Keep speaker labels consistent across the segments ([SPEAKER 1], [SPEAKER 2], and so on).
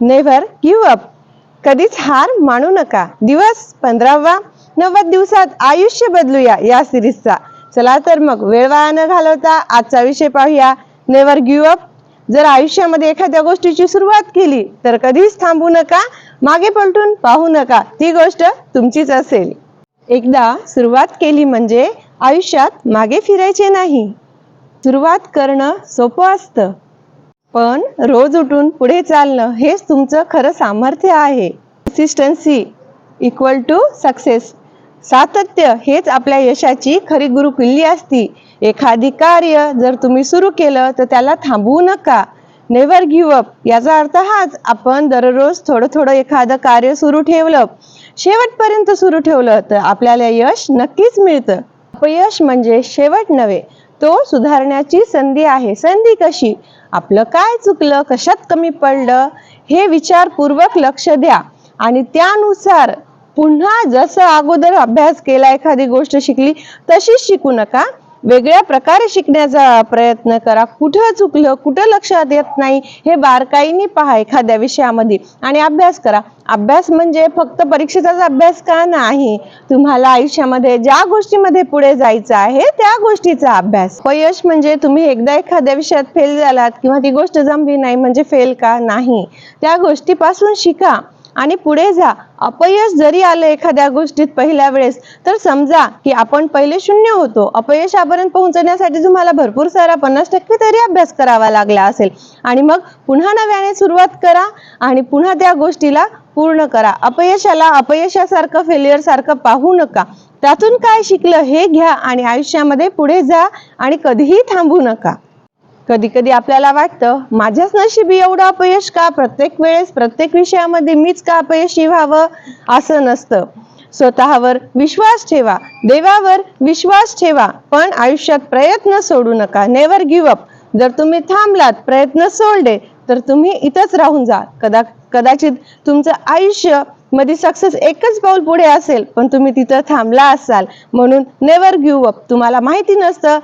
[SPEAKER 1] Never give up कधीच हार मानू नका. दिवस पंधरावा नव्वद दिवसात आयुष्य बदलूया या सिरीजचा. चला तर मग वेळ वाया न घालवता आजचा विषय पाहूया. नेव्हर गिव्ह अप जर आयुष्यामध्ये एखाद्या गोष्टीची सुरुवात केली तर कधीच थांबू नका मागे पलटून पाहू नका. ती गोष्ट तुमचीच असेल. एकदा सुरुवात केली म्हणजे आयुष्यात मागे फिरायचे नाही. सुरुवात करणं सोपं असतं. पण रोज उठून पुढे चालणं हेच तुमचं खरं सामर्थ्य आहे. कन्सिस्टन्सी इक्वल टू सक्सेस सातत्य हेच आपल्या यशाची खरी गुरु किल्ली असती. एखादी कार्य जर तुम्ही सुरू केलं तर त्याला थांबवू नका. नेवर गिव अप याचा अर्थ हाच आपण दररोज थोडं थोडं एखादं कार्य सुरू ठेवलं शेवटपर्यंत सुरू ठेवलं तर आपल्याला यश नक्कीच मिळतं. अपयश म्हणजे शेवट नव्हे तो सुधारण्याची संधी आहे. संधी कशी? आपलं काय चुकलं कशात कमी पडलं हे विचारपूर्वक लक्ष द्या. आणि त्यानुसार पुन्हा जसं अगोदर अभ्यास केला एखादी गोष्ट शिकली तशीच शिकू नका. वेगळ्या प्रकारे शिकण्याचा प्रयत्न करा. कुठं चुकलं कुठं लक्षात येत नाही हे बारकाईने पहा एखाद्या विषयामध्ये. आणि अभ्यास करा. अभ्यास म्हणजे फक्त परीक्षेचाच अभ्यास का नाही? तुम्हाला आयुष्यामध्ये ज्या गोष्टीमध्ये पुढे जायचं आहे त्या गोष्टीचा अभ्यास. अपयश म्हणजे तुम्ही एकदा एखाद्या विषयात फेल झालात किंवा ती गोष्ट जमली नाही म्हणजे फेल का नाही? त्या गोष्टीपासून शिका. आणि पुढे जा. अपयश जरी आलं एखाद्या गोष्टीत पहिल्या वेळेस तर समजा की आपण पहिले शून्य होतो. अपयशापर्यंत पोहोचण्यासाठी तुम्हाला भरपूर सारा पन्नास टक्के तरी अभ्यास करावा लागला असेल. आणि मग पुन्हा नव्याने सुरुवात करा आणि पुन्हा त्या गोष्टीला पूर्ण करा. अपयशाला अपयशासारखं फेल्युअर सारखं पाहू नका. त्यातून काय शिकलं हे घ्या आणि आयुष्यामध्ये पुढे जा आणि कधीही थांबू नका. कधी कधी आपल्याला वाटतं माझ्याच नशिबी एवढं अपयश का? प्रत्येक वेळेस प्रत्येक विषयामध्ये मीच का अपयशी व्हावं? असं नसतं. स्वतःवर विश्वास ठेवा. देवावर विश्वास ठेवा. पण आयुष्यात प्रयत्न सोडू नका. नेवर गिव्ह अप जर तुम्ही थांबलात प्रयत्न सोडले तर तुम्ही इथंच राहून जा. कदा कदाचित तुमचं आयुष्यमध्ये सक्सेस एकच पाऊल पुढे असेल पण तुम्ही तिथं थांबला असाल. म्हणून नेवर गिव्ह अप तुम्हाला माहिती नसतं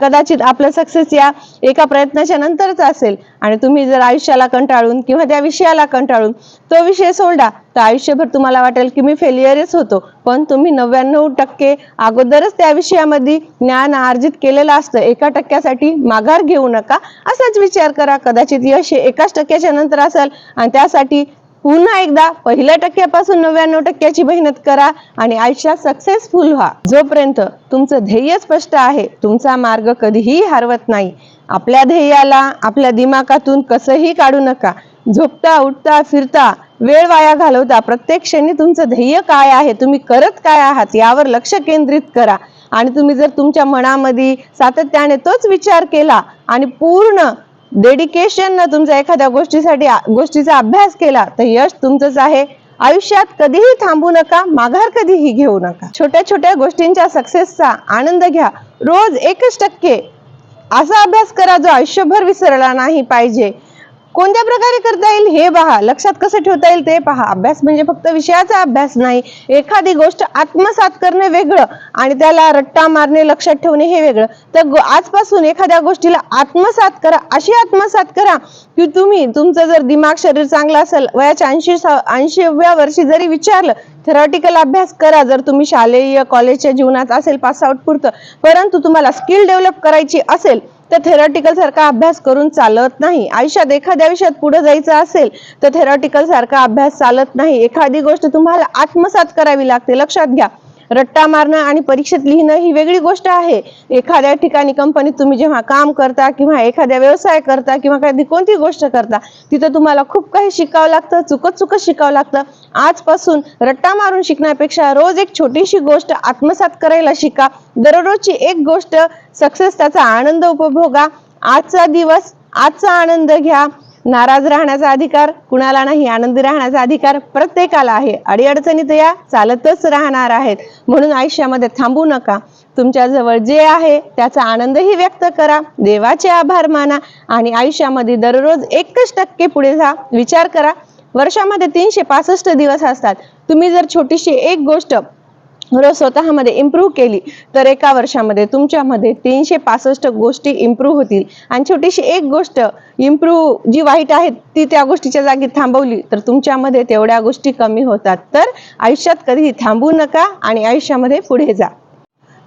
[SPEAKER 1] कदाचित आपलं सक्सेस या एका प्रयत्नाच्या नंतरच असेल. आणि तुम्ही जर आयुष्याला कंटाळून किंवा त्या विषयाला कंटाळून तो विषय सोडा तर आयुष्यभर तुम्हाला वाटेल की मी फेलियरच होतो. पण तुम्ही नव्याण्णव टक्के अगोदरच त्या विषयामध्ये ज्ञान अर्जित केलेलं असतं. एका टक्क्यासाठी माघार घेऊ नका. असाच विचार करा. कदाचित यश हे एकाच टक्क्याच्या नंतर असेल आणि त्यासाठी पुन्हा एकदा पहिल्या टक्क्यापासून नव्याण्णव टक्क्याची मेहनत करा आणि आयुष्यात सक्सेसफुल व्हा. जोपर्यंत तुमचं ध्येय स्पष्ट आहे तुमचा मार्ग कधीही हरवत नाही. आपल्या ध्येयाला आपल्या दिमागातून कसंही काढू नका. झोपता उठता फिरता वेळ वाया घालवता प्रत्येक क्षणी तुमचं ध्येय काय आहे तुम्ही करत काय आहात यावर लक्ष केंद्रित करा. आणि तुम्ही जर तुमच्या मनामध्ये सातत्याने तोच विचार केला आणि पूर्ण डेडिकेशन तुमचा एखाद्या गोष्टीसाठी गोष्टीचा अभ्यास केला तर यश तुमचंच आहे. आयुष्यात कधीही थांबू नका माघार कधीही घेऊ नका. छोट्या छोट्या गोष्टींच्या सक्सेसचा आनंद घ्या. रोज एकच टक्के. असा अभ्यास करा जो आयुष्यभर विसरला नाही पाहिजे. कोणत्या प्रकारे करता येईल हे पहा लक्षात कसं ठेवता येईल ते पहा. अभ्यास म्हणजे फक्त विषयाचा अभ्यास नाही. एखादी गोष्ट आत्मसात करणे वेगळं आणि त्याला रट्टा मारणे लक्षात ठेवणे हे वेगळं. तर आजपासून एखाद्या गोष्टीला आत्मसात करा. अशी आत्मसात करा की तुम्ही तुमचं जर दिमाग शरीर चांगलं असेल वयाच्या ऐंशी ऐंशीव्या वर्षी जरी विचारलं थेरॉटिकल अभ्यास करा. जर तुम्ही शालेय कॉलेजच्या जीवनात असेल पास आउट पुरतं परंतु तुम्हाला स्किल डेव्हलप करायची असेल तर थेरॉटिकल सारखा अभ्यास करून चालत नाही. आयुष्यात एखाद्या विषयात पुढे जायचं असेल तर थेरॉटिकल सारखा अभ्यास चालत नाही. एखादी गोष्ट तुम्हाला आत्मसात करावी लागते. लक्षात घ्या. रट्टा मारणं आणि परीक्षेत लिहिणं ही वेगळी गोष्ट आहे. एखाद्या ठिकाणी कंपनीत तुम्ही जेव्हा काम करता किंवा एखाद्या व्यवसाय करता किंवा कधी कोणती गोष्ट करता तिथं तुम्हाला खूप काही शिकावं लागतं चुकत चुकत शिकावं लागतं. आजपासून रट्टा मारून शिकण्यापेक्षा रोज एक छोटीशी गोष्ट आत्मसात करायला शिका. दररोजची एक गोष्ट सक्सेस त्याचा आनंद उपभोगा. आजचा दिवस आजचा आनंद घ्या. नाराज राहण्याचा अधिकार कुणाला नाही आनंदी राहण्याचा अधिकार प्रत्येकाला आहे. अडीअडचणीत या चालतच राहणार आहेत. म्हणून आयुष्यामध्ये थांबू नका. तुमच्या जवळ जे आहे त्याचा आनंदही व्यक्त करा. देवाचे आभार माना आणि आयुष्यामध्ये दररोज एकच टक्के पुढे जा विचार करा. वर्षामध्ये तीनशे पासष्ट दिवस असतात. तुम्ही जर छोटीशी एक गोष्ट स्वतःमध्ये इम्प्रूव्ह केली तर एका वर्षामध्ये तुमच्यामध्ये तीनशे पासष्ट गोष्टी इम्प्रूव्ह होतील. आणि छोटीशी एक गोष्ट इम्प्रूव्ह जी वाईट आहे ती त्या गोष्टीच्या जागी थांबवली तर तुमच्यामध्ये तेवढ्या गोष्टी कमी होतात. तर आयुष्यात कधीही थांबू नका आणि आयुष्यामध्ये पुढे जा.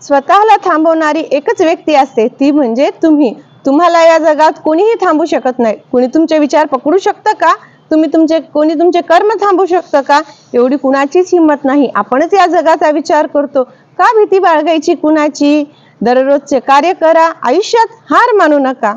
[SPEAKER 1] स्वतःला थांबवणारी एकच व्यक्ती असते ती म्हणजे तुम्ही. तुम्हाला या जगात कोणीही थांबू शकत नाही. कोणी तुमचे विचार पकडू शकतं का? तुम्ही तुमचे कोणी तुमचे कर्म थांबू शकतं का? एवढी कुणाचीच हिंमत नाही. आपणच या जगाचा विचार करतो. का भीती बाळगायची कुणाची? दररोजचे कार्य करा. आयुष्यात हार मानू नका.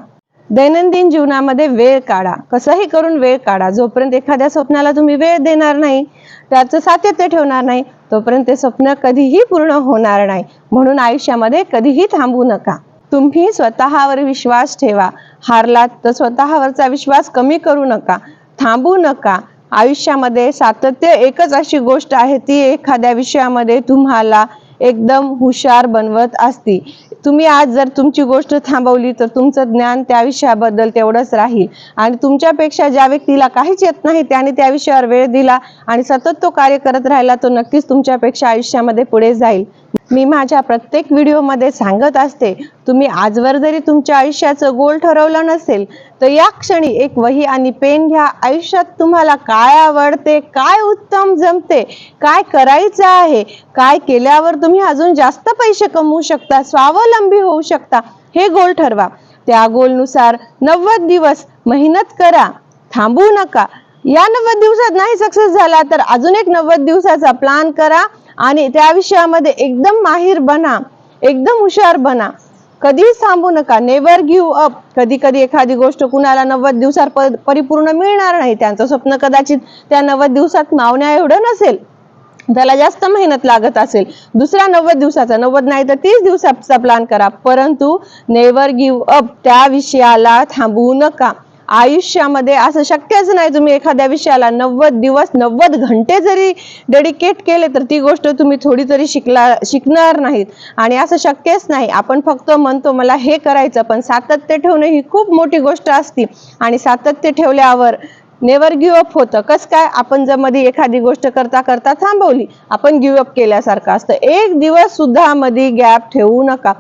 [SPEAKER 1] दैनंदिन जीवनामध्ये वेळ काढा. कसंही करून वेळ काढा. जोपर्यंत एखाद्या स्वप्नाला तुम्ही वेळ देणार नाही त्याचं सातत्य ठेवणार नाही तोपर्यंत ते स्वप्न कधीही पूर्ण होणार नाही. म्हणून आयुष्यामध्ये कधीही थांबू नका. तुम्ही स्वतःवर विश्वास ठेवा. हारलात तर स्वतःवरचा विश्वास कमी करू नका. थांबू नका. आयुष्यामध्ये सातत्य एकच अशी गोष्ट आहे ती एखाद्या विषयामध्ये तुम्हाला एकदम हुशार बनवत असती. तुम्ही आज जर तुमची गोष्ट थांबवली तर तुमचं ज्ञान त्या विषयाबद्दल तेवढंच राहील. आणि तुमच्यापेक्षा ज्या व्यक्तीला काहीच येत नाही त्याने त्या विषयावर वेळ दिला आणि सतत तो कार्य करत राहिला तो नक्कीच तुमच्यापेक्षा आयुष्यामध्ये पुढे जाईल. मी माझ्या प्रत्येक व्हिडिओमध्ये सांगत असते तुम्ही आजवर जरी तुमच्या आयुष्याचं गोल ठरवलं नसेल तर या क्षणी एक वही आणि पेन घ्या. आयुष्यात तुम्हाला काय आवडते काय उत्तम जमते काय करायचं आहे काय केल्यावर तुम्ही अजून जास्त पैसे कमवू शकता स्वावलंबी होऊ शकता हे गोल ठरवा. त्या गोलनुसार नव्वद दिवस मेहनत करा थांबू नका. या नव्वद दिवसात नाही सक्सेस झाला तर अजून एक नव्वद दिवसाचा प्लान करा. आणि त्या विषयामध्ये एकदम माहीर बना एकदम हुशार बना. कधीच थांबू नका. नेवर गिव्ह अप कधी कधी एखादी गोष्ट कुणाला नव्वद दिवसात परिपूर्ण मिळणार नाही. त्यांचं स्वप्न कदाचित त्या नव्वद दिवसात मावण्या एवढं नसेल. त्याला जास्त मेहनत लागत असेल. दुसऱ्या नव्वद दिवसाचा नव्वद नाही तर तीस दिवसाचा प्लॅन करा. परंतु नेवर गिव्ह अप त्या विषयाला थांबवू नका. आयुष्यामध्ये असं शक्यच नाही तुम्ही एखाद्या विषयाला नव्वद दिवस नव्वद घंटे जरी डेडिकेट केले तर ती गोष्ट तुम्ही थोडी तरी शिकला शिकणार नाहीत. आणि असं शक्यच नाही. आपण फक्त म्हणतो मला हे करायचं पण सातत्य ठेवणं ही खूप मोठी गोष्ट असते. आणि सातत्य ठेवल्यावर नेवर गिव्ह अप होतं. कसं काय? आपण जर मध्ये एखादी गोष्ट करता करता थांबवली आपण गिव्ह अप केल्यासारखं असतं. एक दिवस सुद्धा मध्ये गॅप ठेवू नका.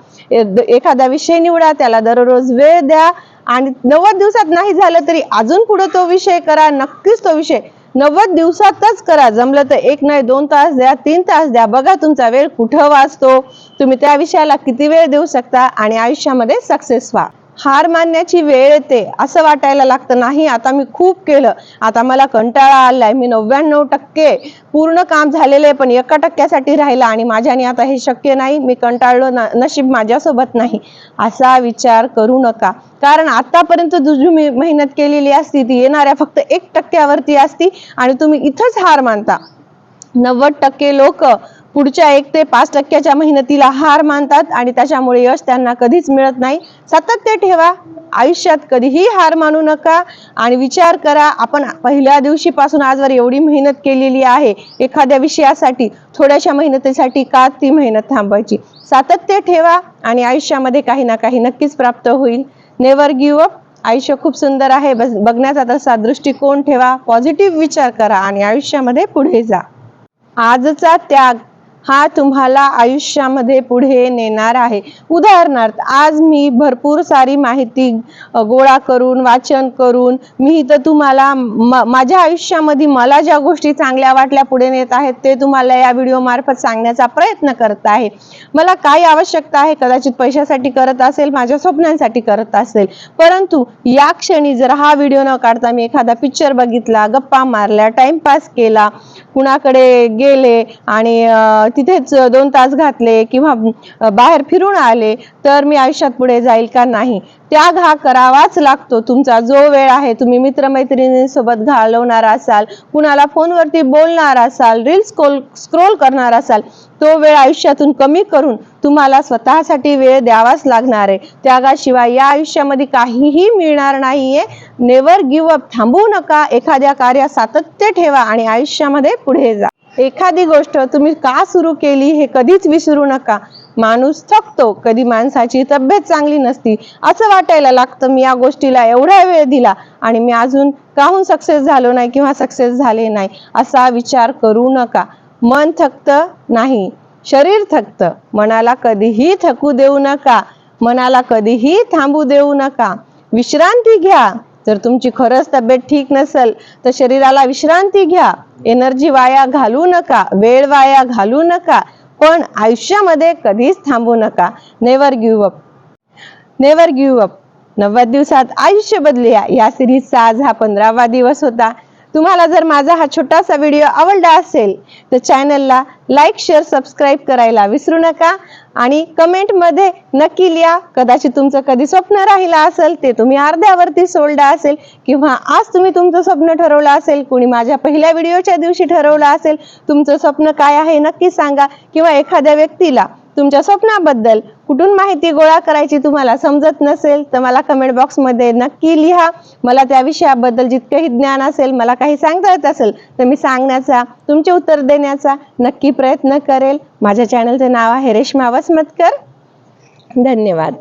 [SPEAKER 1] एखादा विषय निवडा त्याला दररोज वेळ द्या. आणि नव्वद दिवसात नाही झालं तरी अजून पुढे तो विषय करा नक्कीच तो विषय. नव्वद दिवसातच करा. जमलं तर एक नाही दोन तास द्या तीन तास द्या. बघा तुमचा वेळ कुठं वाचतो. तुम्ही त्या विषयाला किती वेळ देऊ शकता आणि आयुष्यामध्ये सक्सेस व्हा. हार मानण्याची वेळ येते असं वाटायला लागतं नाही आता मी खूप केलं आता मला कंटाळा आलाय मी नव्याण्णव टक्के पूर्ण काम झालेलं आहे पण एका टक्क्यासाठी राहिला आणि माझ्याने आता हे शक्य नाही मी कंटाळलो ना नशीब माझ्यासोबत नाही असा विचार करू नका. कारण आतापर्यंत जी मी मेहनत केलेली असती ती येणाऱ्या फक्त एक टक्क्यावरती असती आणि तुम्ही इथंच हार मानता. नव्वद टक्के लोक पुढच्या एक ते पाच टक्क्याच्या मेहनतीला हार मानतात आणि त्याच्यामुळे यश त्यांना कधीच मिळत नाही. सातत्य ठेवा. आयुष्यात कधीही हार मानू नका. आणि विचार करा आपण पहिल्या दिवशीपासून आजवर एवढी मेहनत केलेली आहे. एखाद्या विषयासाठी थोड्याशा मेहनतीसाठी का ती मेहनत थांबवायची? सातत्य ठेवा आणि आयुष्यामध्ये काही ना काही नक्कीच प्राप्त होईल. नेवर गिव्ह अप आयुष्य खूप सुंदर आहे. बस बघण्याचा तसा दृष्टिकोन ठेवा. पॉझिटिव्ह विचार करा आणि आयुष्यामध्ये पुढे जा. आजचा त्याग हा तुम्हाला आयुष्यामध्ये पुढे नेणार आहे. उदाहरणार्थ आज मी भरपूर सारी माहिती गोळा करून वाचन करून मी इथं तुम्हाला माझ्या आयुष्यामध्ये मला ज्या गोष्टी चांगल्या वाटल्या पुढे नेत आहेत ते तुम्हाला या व्हिडिओ मार्फत सांगण्याचा प्रयत्न करत आहे. मला काय आवश्यकता आहे कदाचित पैशासाठी करत असेल माझ्या स्वप्नांसाठी करत असेल. परंतु या क्षणी जर हा व्हिडिओ न काढता मी एखादा पिक्चर बघितला गप्पा मारल्या टाइमपास केला कुणाकडे गेले आणि तिथेच दोन तास घातले किंवा बाहेर फिरून आले तर मी आयुष्यात पुढे जाईल का नाही? त्याग हा करावाच लागतो तुमचा. जो वेळ आहे तुम्ही मित्रमैत्रिणींसोबत घालवणार असाल कुणाला फोनवरती बोलणार असाल रील्स स्क्रोल करणार असाल तो वेळ आयुष्यातून कमी करून तुम्हाला स्वतःसाठी वेळ द्यावाच लागणार आहे. त्यागाशिवाय या आयुष्यामध्ये काहीही मिळणार नाहीये. नेवर गिव अप थांबू नका. एखाद्या कार्यात सातत्य ठेवा आणि आयुष्यामध्ये पुढे जा. एखादी गोष्ट तुम्ही का सुरू केली हे कधीच विसरू नका. माणूस थकतो. कधी माणसाची तब्येत चांगली नसती. असं वाटायला लागतं मी या गोष्टीला एवढा वेळ दिला आणि मी अजून काहून सक्सेस झालो नाही किंवा सक्सेस झाले नाही? असा विचार करू नका. मन थकतं नाही. शरीर थकतं. मनाला कधीही थकू देऊ नका. मनाला कधीही थांबू देऊ नका. विश्रांती घ्या. जर तुमची खरंच तब्येत ठीक नसेल तर शरीराला विश्रांती घ्या. एनर्जी वाया घालू नका वेळ वाया घालू नका पण आयुष्यामध्ये कधीच थांबू नका. Never give up never give up नव्वद दिवसात आयुष्य बदलूया. या सिरीजचा आज हा पंधरावा दिवस होता. तुम्हाला जर माझा हा छोटासा व्हिडिओ आवडला असेल तर चॅनलला लाईक शेअर सबस्क्राईब करायला विसरू नका. आणि कमेंटमध्ये नक्की लिहा. कदाचित तुमचं कधी स्वप्न राहिलं असेल ते तुम्ही अर्ध्यावरती सोडलं असेल किंवा आज तुम्ही तुमचं स्वप्न ठरवलं असेल कुणी माझ्या पहिल्या व्हिडिओच्या दिवशी ठरवलं असेल तुमचं स्वप्न काय आहे नक्की सांगा किंवा एखाद्या व्यक्तीला तुमच्या स्वप्नाबद्दल कुठून माहिती गोळा करायची तुम्हाला समजत नसेल तर मला कमेंट बॉक्समध्ये नक्की लिहा. मला त्या विषयाबद्दल जितकंही ज्ञान असेल मला काही सांगता येत असेल तर मी सांगण्याचा तुमचे उत्तर देण्याचा नक्की प्रयत्न करेल. माझ्या चॅनलचं नाव आहे रेश्मा वसमतकर. धन्यवाद.